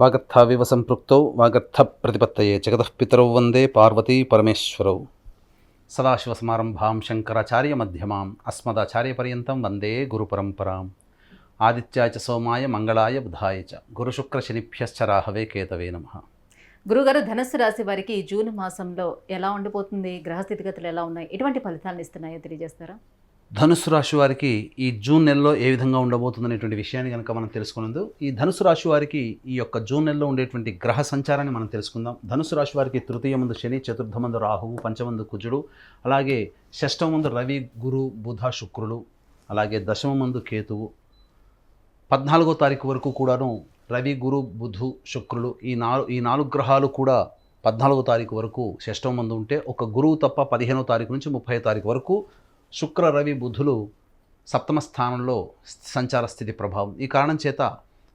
వాగర్థావివ సంపృక్తౌ వాగర్థ ప్రతిపత్తయే జగతః పితరౌ వందే పార్వతీ పరమేశ్వరౌ. సదాశివసమారంభాం శంకరాచార్య మధ్యమాం అస్మదాచార్యపర్యంతం వందే గురుపరంపరాం. ఆదిత్యాయ చ సోమాయ మంగళాయ బుధాయ చ గురుశుక్రశనిభ్యశ్చ రాహవే కేతవే నమ. గురుగారు ధనస్సు రాశి వారికి జూన్ మాసంలో ఎలా ఉండిపోతుంది? గ్రహ స్థితిగతులు ఎలా ఉన్నాయి? ఎటువంటి ఫలితాలను ఇస్తున్నాయో తెలియజేస్తారా? ధనుసు రాశి వారికి ఈ జూన్ నెలలో ఏ విధంగా ఉండబోతుందనేటువంటి విషయాన్ని కనుక మనం తెలుసుకున్నందు ఈ ధనుసు రాశి వారికి ఈ యొక్క జూన్ నెలలో ఉండేటువంటి గ్రహ సంచారాన్ని మనం తెలుసుకుందాం. ధనుసు రాశి వారికి తృతీయ ముందు శని చతుర్థ మందు రాహువు పంచమందు కుజుడు అలాగే షష్టమ ముందు రవి గురు బుధ శుక్రులు అలాగే దశమ మందు కేతువు. పద్నాలుగో తారీఖు వరకు కూడాను రవి గురు బుధు శుక్రులు ఈ నాలుగు ఈ నాలుగు గ్రహాలు కూడా పద్నాలుగో తారీఖు వరకు షష్టమ మందు ఉంటే ఒక గురువు తప్ప పదిహేనో తారీఖు నుంచి ముప్పై తారీఖు వరకు శుక్ర రవి బుధులు సప్తమ స్థానంలో సంచార స్థితి ప్రభావం. ఈ కారణం చేత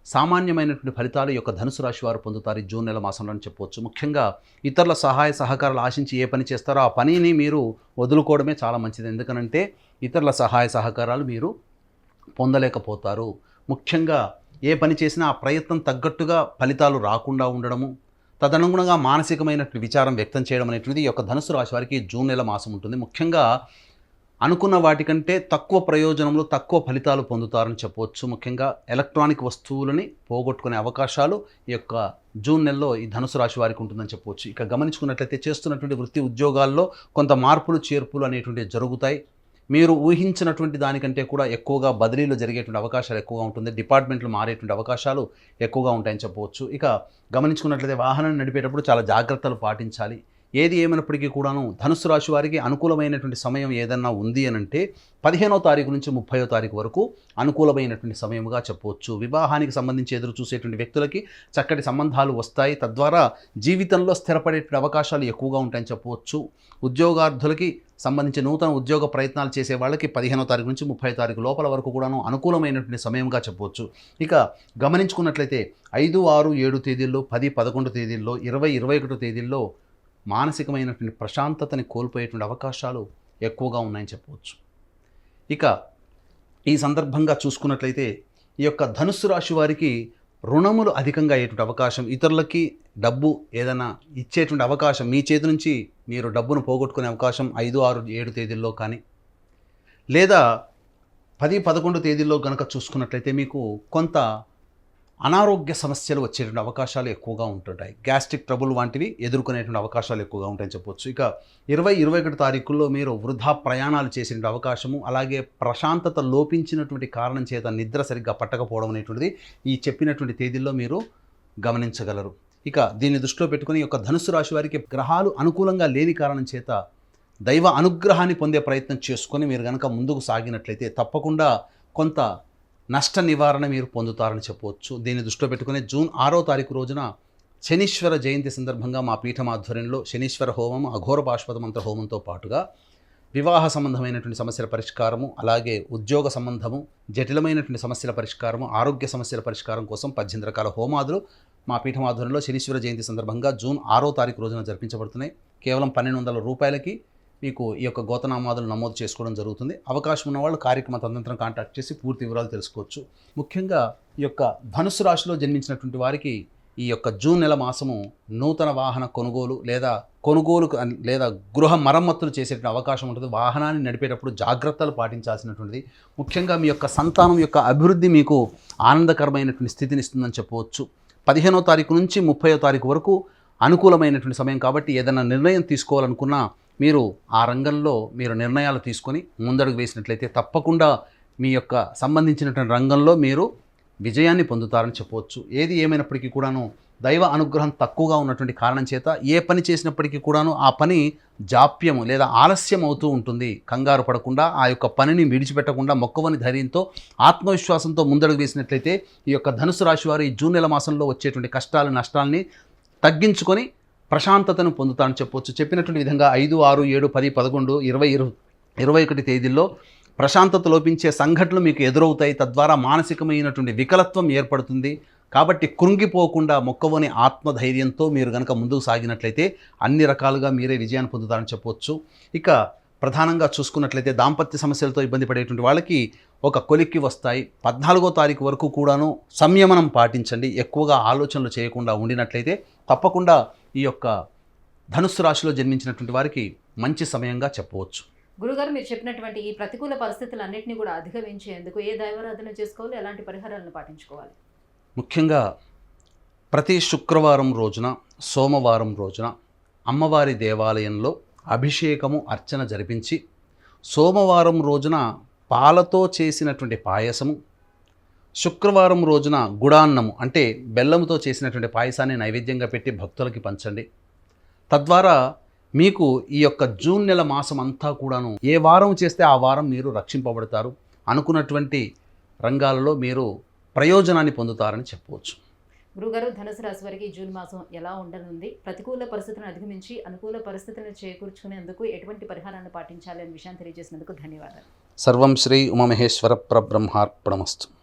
సామాన్యమైనటువంటి ఫలితాలు యొక్క ధనుసు రాశి వారు పొందుతారు. ఈ జూన్ నెల మాసంలో అని చెప్పవచ్చు. ముఖ్యంగా ఇతరుల సహాయ సహకారాలు ఆశించి ఏ పని చేస్తారో ఆ పనిని మీరు వదులుకోవడమే చాలా మంచిది. ఎందుకనంటే ఇతరుల సహాయ సహకారాలు మీరు పొందలేకపోతారు. ముఖ్యంగా ఏ పని చేసినా ఆ ప్రయత్నం తగ్గట్టుగా ఫలితాలు రాకుండా ఉండడము తదనుగుణంగా మానసికమైనటువంటి విచారం వ్యక్తం చేయడం అనేటువంటిది ఈ యొక్క ధనుసు రాశి వారికి జూన్ నెల మాసం ఉంటుంది. ముఖ్యంగా అనుకున్న వాటికంటే తక్కువ ప్రయోజనంలో తక్కువ ఫలితాలు పొందుతారని చెప్పవచ్చు. ముఖ్యంగా ఎలక్ట్రానిక్ వస్తువులని పోగొట్టుకునే అవకాశాలు ఈ యొక్క జూన్ నెలలో ఈ ధనుసు రాశి వారికి ఉంటుందని చెప్పవచ్చు. ఇక గమనించుకున్నట్లయితే చేస్తున్నటువంటి వృత్తి ఉద్యోగాల్లో కొంత మార్పులు చేర్పులు అనేటువంటివి జరుగుతాయి. మీరు ఊహించినటువంటి దానికంటే కూడా ఎక్కువగా బదిలీలు జరిగేటువంటి అవకాశాలు ఎక్కువగా ఉంటుంది. డిపార్ట్మెంట్లు మారేటువంటి అవకాశాలు ఎక్కువగా ఉంటాయని చెప్పవచ్చు. ఇక గమనించుకున్నట్లయితే వాహనాన్ని నడిపేటప్పుడు చాలా జాగ్రత్తలు పాటించాలి. ఏది ఏమైనప్పటికీ కూడాను ధనుసు రాశి వారికి అనుకూలమైనటువంటి సమయం ఏదన్నా ఉంది అని అంటే పదిహేనో తారీఖు నుంచి ముప్పయో తారీఖు వరకు అనుకూలమైనటువంటి సమయముగా చెప్పవచ్చు. వివాహానికి సంబంధించి ఎదురు చూసేటువంటి వ్యక్తులకి చక్కటి సంబంధాలు వస్తాయి. తద్వారా జీవితంలో స్థిరపడేటువంటి అవకాశాలు ఎక్కువగా ఉంటాయని చెప్పవచ్చు. ఉద్యోగార్థులకి సంబంధించి నూతన ఉద్యోగ ప్రయత్నాలు చేసే వాళ్ళకి పదిహేనో తారీఖు నుంచి ముప్పై తారీఖు లోపల వరకు కూడాను అనుకూలమైనటువంటి సమయంగా చెప్పవచ్చు. ఇక గమనించుకున్నట్లయితే ఐదు ఆరు ఏడు తేదీల్లో పది పదకొండు తేదీల్లో ఇరవై ఇరవై ఒకటో తేదీల్లో మానసికమైనటువంటి ప్రశాంతతని కోల్పోయేటువంటి అవకాశాలు ఎక్కువగా ఉన్నాయని చెప్పవచ్చు. ఇక ఈ సందర్భంగా చూసుకున్నట్లయితే ఈ యొక్క ధనుస్సు రాశి వారికి రుణములు అధికంగా అయ్యేటువంటి అవకాశం ఇతరులకి డబ్బు ఏదైనా ఇచ్చేటువంటి అవకాశం మీ చేతి నుంచి మీరు డబ్బును పోగొట్టుకునే అవకాశం ఐదు ఆరు ఏడు తేదీల్లో కానీ లేదా పది పదకొండు తేదీల్లో కనుక చూసుకున్నట్లయితే మీకు కొంత అనారోగ్య సమస్యలు వచ్చేటువంటి అవకాశాలు ఎక్కువగా ఉంటుంటాయి. గ్యాస్ట్రిక్ ట్రబుల్ వంటివి ఎదుర్కొనేటువంటి అవకాశాలు ఎక్కువగా ఉంటాయని చెప్పొచ్చు. ఇక ఇరవై ఇరవై ఒకటి తారీఖుల్లో మీరు వృధా ప్రయాణాలు చేసే అవకాశము అలాగే ప్రశాంతత లోపించినటువంటి కారణం చేత నిద్ర సరిగ్గా పట్టకపోవడం అనేటువంటిది ఈ చెప్పినటువంటి తేదీల్లో మీరు గమనించగలరు. ఇక దీన్ని దృష్టిలో పెట్టుకుని యొక్క ధనుసు రాశి వారికి గ్రహాలు అనుకూలంగా లేని కారణం చేత దైవ అనుగ్రహాన్ని పొందే ప్రయత్నం చేసుకొని మీరు కనుక ముందుకు సాగినట్లయితే తప్పకుండా కొంత నష్ట నివారణ మీరు పొందుతారని చెప్పవచ్చు. దీన్ని దృష్టిలో పెట్టుకుని జూన్ ఆరో తారీఖు రోజున శనీశ్వర జయంతి సందర్భంగా మా పీఠం ఆధ్వర్యంలో శనీశ్వర హోమం అఘోర పాశ్వత మంత్ర హోమంతో పాటుగా వివాహ సంబంధమైనటువంటి సమస్యల పరిష్కారము అలాగే ఉద్యోగ సంబంధము జటిలమైనటువంటి సమస్యల పరిష్కారము ఆరోగ్య సమస్యల పరిష్కారం కోసం పద్దెనిమిది రకాల హోమాదులు మా పీఠం ఆధ్వర్యంలో శనీశ్వర జయంతి సందర్భంగా జూన్ ఆరో తారీఖు రోజున జరిపించబడుతున్నాయి. కేవలం పన్నెండు వందల రూపాయలకి మీకు ఈ యొక్క గోతనామాదులు నమోదు చేసుకోవడం జరుగుతుంది. అవకాశం ఉన్న వాళ్ళు కార్యక్రమ తదనంతరం కాంటాక్ట్ చేసి పూర్తి వివరాలు తెలుసుకోవచ్చు. ముఖ్యంగా ఈ యొక్క ధనుసు రాశిలో జన్మించినటువంటి వారికి ఈ యొక్క జూన్ నెల మాసము నూతన వాహన కొనుగోలు లేదా కొనుగోలు లేదా గృహ మరమ్మతులు చేసేటువంటి అవకాశం ఉంటుంది. వాహనాన్ని నడిపేటప్పుడు జాగ్రత్తలు పాటించాల్సినటువంటిది. ముఖ్యంగా మీ యొక్క సంతానం యొక్క అభివృద్ధి మీకు ఆనందకరమైనటువంటి స్థితిని ఇస్తుందని చెప్పవచ్చు. పదిహేనో తారీఖు నుంచి ముప్పయో తారీఖు వరకు అనుకూలమైనటువంటి సమయం కాబట్టి ఏదైనా నిర్ణయం తీసుకోవాలనుకున్నా మీరు ఆ రంగంలో మీరు నిర్ణయాలు తీసుకొని ముందడుగు వేసినట్లయితే తప్పకుండా మీ యొక్క సంబంధించినటువంటి రంగంలో మీరు విజయాన్ని పొందుతారని చెప్పవచ్చు. ఏది ఏమైనప్పటికీ కూడాను దైవ అనుగ్రహం తక్కువగా ఉన్నటువంటి కారణం చేత ఏ పని చేసినప్పటికీ కూడాను ఆ పని జాప్యము లేదా ఆలస్యం అవుతూ ఉంటుంది. కంగారు పడకుండా ఆ యొక్క పనిని విడిచిపెట్టకుండా మొక్కవని ధైర్యంతో ఆత్మవిశ్వాసంతో ముందడుగు వేసినట్లయితే ఈ యొక్క ధనుసు రాశి వారు ఈ జూన్ నెల మాసంలో వచ్చేటువంటి కష్టాలు నష్టాలని తగ్గించుకొని ప్రశాంతతను పొందుతానని చెప్పొచ్చు. చెప్పినటువంటి విధంగా ఐదు ఆరు ఏడు పది పదకొండు ఇరవై ఇరవై ఇరవై ఒకటి తేదీల్లో ప్రశాంతత లోపించే సంఘటనలు మీకు ఎదురవుతాయి. తద్వారా మానసికమైనటువంటి వికలత్వం ఏర్పడుతుంది. కాబట్టి కృంగిపోకుండా మొక్కవని ఆత్మధైర్యంతో మీరు కనుక ముందుకు సాగినట్లయితే అన్ని రకాలుగా మీరే విజయాన్ని పొందుతారని చెప్పవచ్చు ఇక ప్రధానంగా చూసుకున్నట్లయితే దాంపత్య సమస్యలతో ఇబ్బంది పడేటువంటి వాళ్ళకి ఒక కొలిక్కి వస్తాయి. పద్నాలుగో తారీఖు వరకు కూడాను సంయమనం పాటించండి. ఎక్కువగా ఆలోచనలు చేయకుండా ఉండినట్లయితే తప్పకుండా ఈ యొక్క ధనుస్సు రాశిలో జన్మించినటువంటి వారికి మంచి సమయంగా చెప్పవచ్చు. గురుగారు మీరు చెప్పినటువంటి ఈ ప్రతికూల పరిస్థితులన్నింటినీ కూడా అధిగమించేందుకు ఏ దైవారాధన చేసుకోవాలి? ఎలాంటి పరిహారాలను పాటించుకోవాలి? ముఖ్యంగా ప్రతి శుక్రవారం రోజున సోమవారం రోజున అమ్మవారి దేవాలయంలో అభిషేకము అర్చన జరిపించి సోమవారం రోజున పాలతో చేసినటువంటి పాయసము శుక్రవారం రోజున గుడాన్నము అంటే బెల్లముతో చేసినటువంటి పాయసాన్ని నైవేద్యంగా పెట్టి భక్తులకి పంచండి. తద్వారా మీకు ఈ యొక్క జూన్ నెల మాసం అంతా కూడాను ఏ వారం చేస్తే ఆ వారం మీరు రక్షింపబడతారు అనుకున్నటువంటి రంగాలలో మీరు ప్రయోజనాన్ని పొందుతారని చెప్పవచ్చు. గురుగారు ధనుసు రాశి వారికి జూన్ మాసం ఎలా ఉండనుంది? ప్రతికూల పరిస్థితులను అధిగమించి అనుకూల పరిస్థితులను చేకూర్చుకునేందుకు ఎటువంటి పరిహారాన్ని పాటించాలి అనే విషయాన్ని తెలియజేసినందుకు ధన్యవాదాలు. సర్వం శ్రీ ఉమామహేశ్వర పరబ్రహ్మార్పణమస్తు.